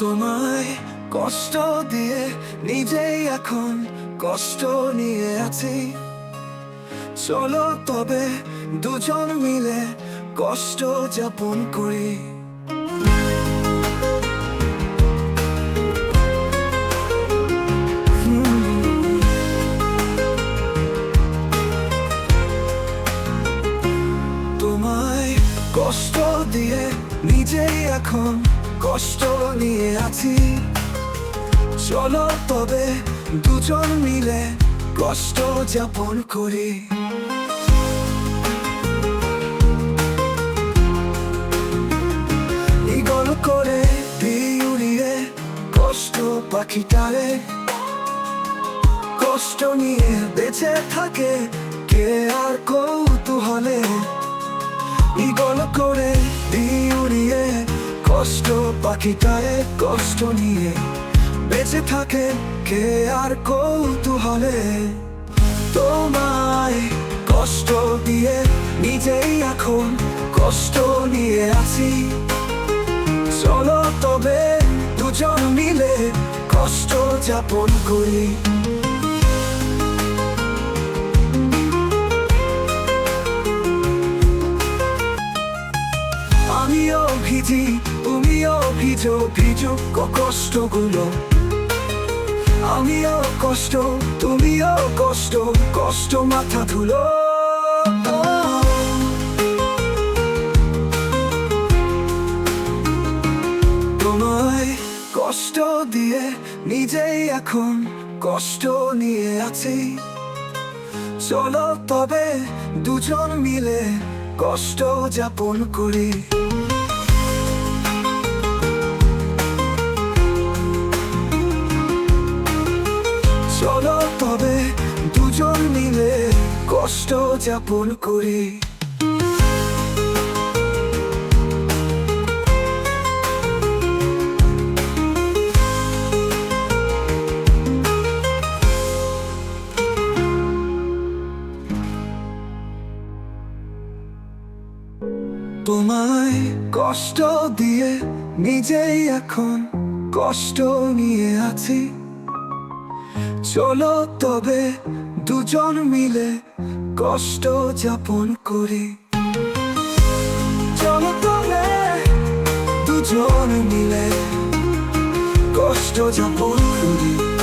তোমায় কষ্ট দিয়ে নিজেই এখন কষ্ট নিয়ে আছি। চলো তবে দুজন মিলে কষ্ট যাপন করি। তোমায় কষ্ট দিয়ে নিজেই এখন কষ্ট নিয়ে আছি। চলো তবে দুজন মিলে কষ্ট যাপন করি। ইগল করে দিই উড়িয়ে কষ্ট পাখিটারে। কষ্ট নিয়ে বেঁচে থাকে কে আর কষ্ট পাখিটায় কষ্ট নিয়ে বেঁচে থাকে কে আর কৌতূহলে? তোমায় কষ্ট দিয়ে নিজেই এখন কষ্ট নিয়ে আছি। চলো তবে দুজন মিলে কষ্ট যাপন করি। আমিও ভিজি তুমিও ভিজো ভিজো কষ্টগুলো। আমিও কষ্ট, তুমিও কষ্ট কষ্ট মাথা ধুলো। তোমায় কষ্ট দিয়ে নিজেই এখন কষ্ট নিয়ে আছি। চলো তবে দুজন মিলে কষ্ট যাপন করি। তবে দুজন মিলে কষ্ট যাপন করি। তোমায় কষ্ট দিয়ে নিজেই এখন কষ্ট নিয়ে আছি। চলো তবে দুজন মিলে কষ্ট যাপন করি। চলো তবে দুজন মিলে কষ্ট যাপন করি।